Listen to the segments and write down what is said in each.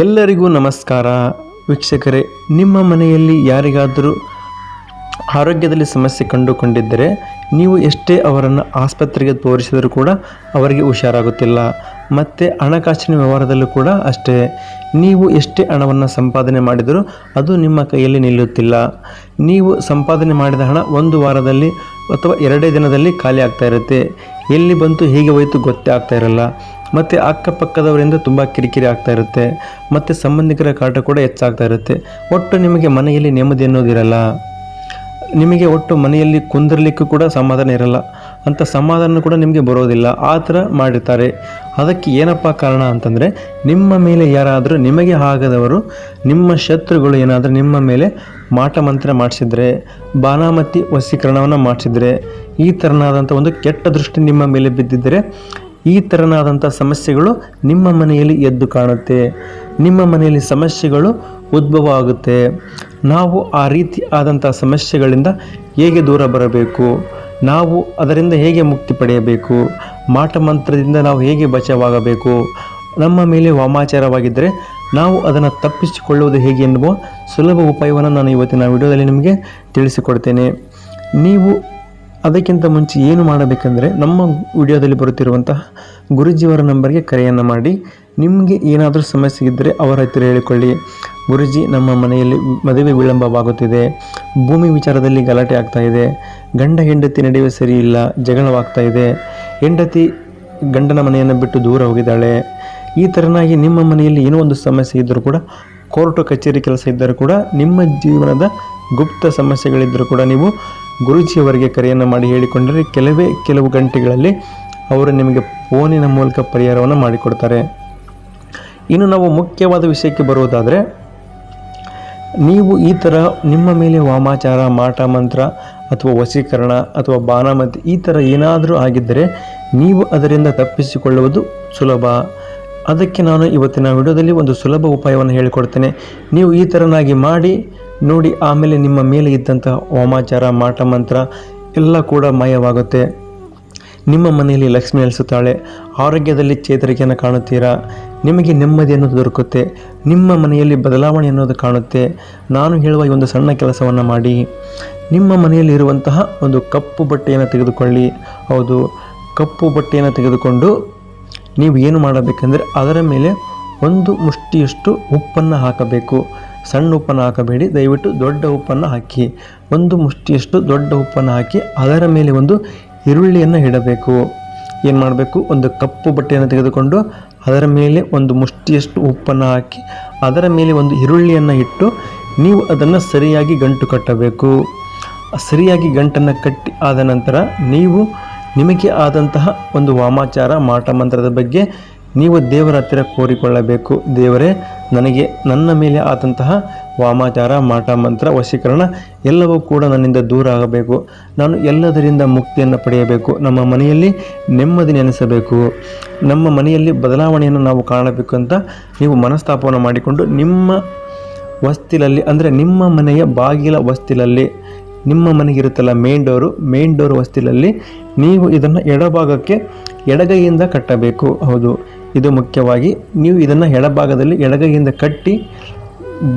ಎಲ್ಲರಿಗೂ ನಮಸ್ಕಾರ. ವೀಕ್ಷಕರೇ, ನಿಮ್ಮ ಮನೆಯಲ್ಲಿ ಯಾರಿಗಾದರೂ ಆರೋಗ್ಯದಲ್ಲಿ ಸಮಸ್ಯೆ ಕಂಡುಕೊಂಡಿದ್ದರೆ ನೀವು ಎಷ್ಟೇ ಅವರನ್ನು ಆಸ್ಪತ್ರೆಗೆ ತೋರಿಸಿದರೂ ಕೂಡ ಅವರಿಗೆ ಹುಷಾರಾಗುತ್ತಿಲ್ಲ. ಮತ್ತು ಹಣಕಾಸಿನ ವ್ಯವಹಾರದಲ್ಲೂ ಕೂಡ ಅಷ್ಟೇ. ನೀವು ಎಷ್ಟೇ ಹಣವನ್ನು ಸಂಪಾದನೆ ಮಾಡಿದರೂ ಅದು ನಿಮ್ಮ ಕೈಯಲ್ಲಿ ನಿಲ್ಲುತ್ತಿಲ್ಲ. ನೀವು ಸಂಪಾದನೆ ಮಾಡಿದ ಹಣ ಒಂದು ವಾರದಲ್ಲಿ ಅಥವಾ ಎರಡೇ ದಿನದಲ್ಲಿ ಖಾಲಿ ಆಗ್ತಾ ಇರುತ್ತೆ. ಎಲ್ಲಿ ಬಂತು, ಹೇಗೆ ಹೋಯಿತು ಗೊತ್ತೇ ಆಗ್ತಾ ಇರಲ್ಲ. ಮತ್ತು ಅಕ್ಕಪಕ್ಕದವರಿಂದ ತುಂಬ ಕಿರಿಕಿರಿ ಆಗ್ತಾ ಇರುತ್ತೆ. ಮತ್ತು ಸಂಬಂಧಿಕರ ಕಾಟ ಕೂಡ ಹೆಚ್ಚಾಗ್ತಾ ಇರುತ್ತೆ. ಒಟ್ಟು ನಿಮಗೆ ಮನೆಯಲ್ಲಿ ನೆಮ್ಮದಿ ಅನ್ನೋದಿರಲ್ಲ ನಿಮಗೆ ಒಟ್ಟು ಮನೆಯಲ್ಲಿ ಕುಂದಿರಲಿಕ್ಕೂ ಕೂಡ ಸಮಾಧಾನ ಇರಲ್ಲ. ಅಂಥ ಸಮಾಧಾನ ಕೂಡ ನಿಮಗೆ ಬರೋದಿಲ್ಲ. ಆ ಥರ ಮಾಡಿರ್ತಾರೆ. ಅದಕ್ಕೆ ಏನಪ್ಪ ಕಾರಣ ಅಂತಂದರೆ, ನಿಮ್ಮ ಮೇಲೆ ಯಾರಾದರೂ ನಿಮಗೆ ಆಗದವರು ನಿಮ್ಮ ಶತ್ರುಗಳು ಏನಾದರೂ ನಿಮ್ಮ ಮೇಲೆ ಮಾಟ ಮಂತ್ರ ಮಾಡಿಸಿದ್ರೆ ಬಾನಾಮತಿ ವಸೀಕರಣವನ್ನು ಮಾಡಿಸಿದರೆ, ಈ ಥರನಾದಂಥ ಒಂದು ಕೆಟ್ಟ ದೃಷ್ಟಿ ನಿಮ್ಮ ಮೇಲೆ ಬಿದ್ದಿದ್ದರೆ, ಈ ಥರನಾದಂಥ ಸಮಸ್ಯೆಗಳು ನಿಮ್ಮ ಮನೆಯಲ್ಲಿ ಎದ್ದು ಕಾಣುತ್ತೆ. ನಿಮ್ಮ ಮನೆಯಲ್ಲಿ ಸಮಸ್ಯೆಗಳು ಉದ್ಭವ ಆಗುತ್ತೆ. ನಾವು ಆ ರೀತಿ ಆದಂಥ ಸಮಸ್ಯೆಗಳಿಂದ ಹೇಗೆ ದೂರ ಬರಬೇಕು? ನಾವು ಅದರಿಂದ ಹೇಗೆ ಮುಕ್ತಿ ಪಡೆಯಬೇಕು? ಮಾಟ ಮಂತ್ರದಿಂದ ನಾವು ಹೇಗೆ ಬಚಾವಾಗಬೇಕು? ನಮ್ಮ ಮೇಲೆ ವಾಮಾಚಾರವಾಗಿದ್ದರೆ ನಾವು ಅದನ್ನು ತಪ್ಪಿಸಿಕೊಳ್ಳುವುದು ಹೇಗೆ ಎನ್ನುವ ಸುಲಭ ಉಪಾಯವನ್ನು ನಾನು ಇವತ್ತಿನ ವಿಡಿಯೋದಲ್ಲಿ ನಿಮಗೆ ತಿಳಿಸಿಕೊಡ್ತೇನೆ. ನೀವು ಅದಕ್ಕಿಂತ ಮುಂಚೆ ಏನು ಮಾಡಬೇಕೆಂದರೆ ನಮ್ಮ ವಿಡಿಯೋದಲ್ಲಿ ಬರುತ್ತಿರುವಂತಹ ಗುರುಜಿಯವರ ನಂಬರ್ಗೆ ಕರೆಯನ್ನು ಮಾಡಿ. ನಿಮಗೆ ಏನಾದರೂ ಸಮಸ್ಯೆ ಇದ್ದರೆ ಅವರ ಹತ್ತಿರ ಹೇಳಿಕೊಳ್ಳಿ. ಗುರುಜಿ, ನಮ್ಮ ಮನೆಯಲ್ಲಿ ಮದುವೆ ವಿಳಂಬವಾಗುತ್ತಿದೆ. ಭೂಮಿ ವಿಚಾರದಲ್ಲಿ ಗಲಾಟೆ ಆಗ್ತಾ ಇದೆ. ಗಂಡ ಹೆಂಡತಿ ನಡೆಯುವ ಸರಿ ಇಲ್ಲ, ಜಗಳವಾಗ್ತಾ ಇದೆ. ಹೆಂಡತಿ ಗಂಡನ ಮನೆಯನ್ನು ಬಿಟ್ಟು ದೂರ ಹೋಗಿದ್ದಾಳೆ. ಈ ಥರನಾಗಿ ನಿಮ್ಮ ಮನೆಯಲ್ಲಿ ಏನೋ ಒಂದು ಸಮಸ್ಯೆ ಇದ್ದರೂ ಕೂಡ, ಕೋರ್ಟು, ಕಚೇರಿ ಕೆಲಸ ಇದ್ದರೂ ಕೂಡ, ನಿಮ್ಮ ಜೀವನದ ಗುಪ್ತ ಸಮಸ್ಯೆಗಳಿದ್ದರೂ ಕೂಡ ನೀವು ಗುರುಜಿಯವರಿಗೆ ಕರೆಯನ್ನು ಮಾಡಿ ಹೇಳಿಕೊಂಡರೆ ಕೆಲವೇ ಕೆಲವು ಗಂಟೆಗಳಲ್ಲಿ ಅವರು ನಿಮಗೆ ಫೋನಿನ ಮೂಲಕ ಪರಿಹಾರವನ್ನು ಮಾಡಿಕೊಡ್ತಾರೆ. ಇನ್ನು ನಾವು ಮುಖ್ಯವಾದ ವಿಷಯಕ್ಕೆ ಬರುವುದಾದರೆ, ನೀವು ಈ ಥರ ನಿಮ್ಮ ಮೇಲೆ ವಾಮಾಚಾರ, ಮಾಟ ಮಂತ್ರ ಅಥವಾ ವಶೀಕರಣ ಅಥವಾ ಬಾನಮತಿ ಈ ಥರ ಏನಾದರೂ ಆಗಿದ್ದರೆ ನೀವು ಅದರಿಂದ ತಪ್ಪಿಸಿಕೊಳ್ಳುವುದು ಸುಲಭ. ಅದಕ್ಕೆ ನಾನು ಇವತ್ತಿನ ವಿಡಿಯೋದಲ್ಲಿ ಒಂದು ಸುಲಭ ಉಪಾಯವನ್ನು ಹೇಳಿಕೊಡ್ತೇನೆ. ನೀವು ಈ ಥರನಾಗಿ ಮಾಡಿ ನೋಡಿ ಆಮೇಲೆ ನಿಮ್ಮ ಮೇಲೆ ಇದ್ದಂತಹ ಓಮಾಚಾರ ಮಾಟ ಮಂತ್ರ ಎಲ್ಲ ಕೂಡ ಮಾಯವಾಗುತ್ತೆ. ನಿಮ್ಮ ಮನೆಯಲ್ಲಿ ಲಕ್ಷ್ಮಿ ನೆಲೆಸುತ್ತಾಳೆ. ಆರೋಗ್ಯದಲ್ಲಿ ಚೇತರಿಕೆಯನ್ನು ಕಾಣುತ್ತೀರಾ? ನಿಮಗೆ ನೆಮ್ಮದಿ ಅನ್ನೋದು ದೊರಕುತ್ತೆ. ನಿಮ್ಮ ಮನೆಯಲ್ಲಿ ಬದಲಾವಣೆ ಅನ್ನೋದು ಕಾಣುತ್ತೆ. ನಾನು ಹೇಳುವ ಈ ಒಂದು ಸಣ್ಣ ಕೆಲಸವನ್ನು ಮಾಡಿ. ನಿಮ್ಮ ಮನೆಯಲ್ಲಿ ಇರುವಂತಹ ಒಂದು ಕಪ್ಪು ಬಟ್ಟೆಯನ್ನು ತೆಗೆದುಕೊಳ್ಳಿ. ಹೌದು, ಕಪ್ಪು ಬಟ್ಟೆಯನ್ನು ತೆಗೆದುಕೊಂಡು ನೀವು ಏನು ಮಾಡಬೇಕೆಂದರೆ ಅದರ ಮೇಲೆ ಒಂದು ಮುಷ್ಟಿಯಷ್ಟು ಉಪ್ಪನ್ನು ಹಾಕಬೇಕು. ಸಣ್ಣ ಉಪ್ಪನ್ನು ಹಾಕಬೇಡಿ. ದಯವಿಟ್ಟು ದೊಡ್ಡ ಉಪ್ಪನ್ನು ಹಾಕಿ, ಒಂದು ಮುಷ್ಟಿಯಷ್ಟು ದೊಡ್ಡ ಉಪ್ಪನ್ನು ಹಾಕಿ, ಅದರ ಮೇಲೆ ಒಂದು ಈರುಳ್ಳಿಯನ್ನು ಇಡಬೇಕು. ಏನು ಮಾಡಬೇಕು? ಒಂದು ಕಪ್ಪು ಬಟ್ಟೆಯನ್ನು ತೆಗೆದುಕೊಂಡು ಅದರ ಮೇಲೆ ಒಂದು ಮುಷ್ಟಿಯಷ್ಟು ಉಪ್ಪನ್ನು ಹಾಕಿ, ಅದರ ಮೇಲೆ ಒಂದು ಈರುಳ್ಳಿಯನ್ನು ಇಟ್ಟು ನೀವು ಅದನ್ನು ಸರಿಯಾಗಿ ಗಂಟು ಕಟ್ಟಬೇಕು. ಸರಿಯಾಗಿ ಗಂಟನ್ನು ಕಟ್ಟಿ ಆದ ನಂತರ ನೀವು ನಿಮಗೆ ಆದಂತಹ ಒಂದು ವಾಮಾಚಾರ, ಮಾಟ ಮಂತ್ರದ ಬಗ್ಗೆ ನೀವು ದೇವರ ಹತ್ತಿರ ಕೋರಿಕೊಳ್ಳಬೇಕು. ದೇವರೇ ನನಗೆ ನನ್ನ ಮೇಲೆ ಆದಂತಹ ವಾಮಾಚಾರ, ಮಾಟ ಮಂತ್ರ, ವಶೀಕರಣ ಎಲ್ಲವೂ ಕೂಡ ನನ್ನಿಂದ ದೂರ ಆಗಬೇಕು. ನಾನು ಎಲ್ಲದರಿಂದ ಮುಕ್ತಿಯನ್ನು ಪಡೆಯಬೇಕು. ನಮ್ಮ ಮನೆಯಲ್ಲಿ ನೆಮ್ಮದಿ ನೆನೆಸಬೇಕು. ನಮ್ಮ ಮನೆಯಲ್ಲಿ ಬದಲಾವಣೆಯನ್ನು ನಾವು ಕಾಣಬೇಕು ಅಂತ ನೀವು ಮನಸ್ತಾಪವನ್ನು ಮಾಡಿಕೊಂಡು ನಿಮ್ಮ ವಸ್ತಿಲಲ್ಲಿ, ಅಂದರೆ ನಿಮ್ಮ ಮನೆಯ ಬಾಗಿಲ ವಸ್ತಿಲಲ್ಲಿ, ನಿಮ್ಮ ಮನೆಗಿರುತ್ತಲ್ಲ ಮೇನ್ ಡೋರು ಮೇನ್ ಡೋರ್ ವಸ್ತಿಲಲ್ಲಿ ನೀವು ಇದನ್ನು ಎಡಭಾಗಕ್ಕೆ ಎಡಗೈಯಿಂದ ಕಟ್ಟಬೇಕು. ಹೌದು. ಇದು ಮುಖ್ಯವಾಗಿ ನೀವು ಇದನ್ನು ಎಡಭಾಗದಲ್ಲಿ ಎಡಗೈಯಿಂದ ಕಟ್ಟಿ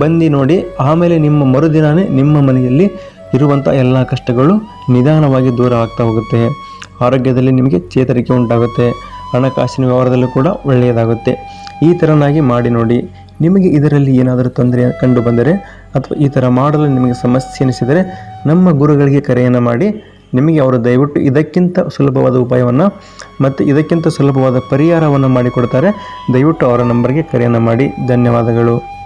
ಬಂದು ನೋಡಿ, ಆಮೇಲೆ ನಿಮ್ಮ ಮರುದಿನವೇ ನಿಮ್ಮ ಮನೆಯಲ್ಲಿ ಇರುವಂಥ ಎಲ್ಲ ಕಷ್ಟಗಳು ನಿಧಾನವಾಗಿ ದೂರ ಆಗ್ತಾ ಹೋಗುತ್ತೆ. ಆರೋಗ್ಯದಲ್ಲಿ ನಿಮಗೆ ಚೇತರಿಕೆ ಉಂಟಾಗುತ್ತೆ. ಹಣಕಾಸಿನ ವ್ಯವಹಾರದಲ್ಲೂ ಕೂಡ ಒಳ್ಳೆಯದಾಗುತ್ತೆ. ಈ ಥರನಾಗಿ ಮಾಡಿ ನೋಡಿ. ನಿಮಗೆ ಇದರಲ್ಲಿ ಏನಾದರೂ ತೊಂದರೆ ಕಂಡು ಬಂದರೆ ಅಥವಾ ಈ ಥರ ಮಾಡಲು ನಿಮಗೆ ಸಮಸ್ಯೆ ಎನಿಸಿದರೆ ನಮ್ಮ ಗುರುಗಳಿಗೆ ಕರೆಯನ್ನು ಮಾಡಿ ನಿಮಗೆ ಅವರು ದಯವಿಟ್ಟು ಇದಕ್ಕಿಂತ ಸುಲಭವಾದ ಉಪಾಯವನ್ನು ಮತ್ತು ಇದಕ್ಕಿಂತ ಸುಲಭವಾದ ಪರಿಹಾರವನ್ನು ಮಾಡಿಕೊಡ್ತಾರೆ. ದಯವಿಟ್ಟು ಅವರ ನಂಬರ್ಗೆ ಕರೆಯನ್ನು ಮಾಡಿ. ಧನ್ಯವಾದಗಳು.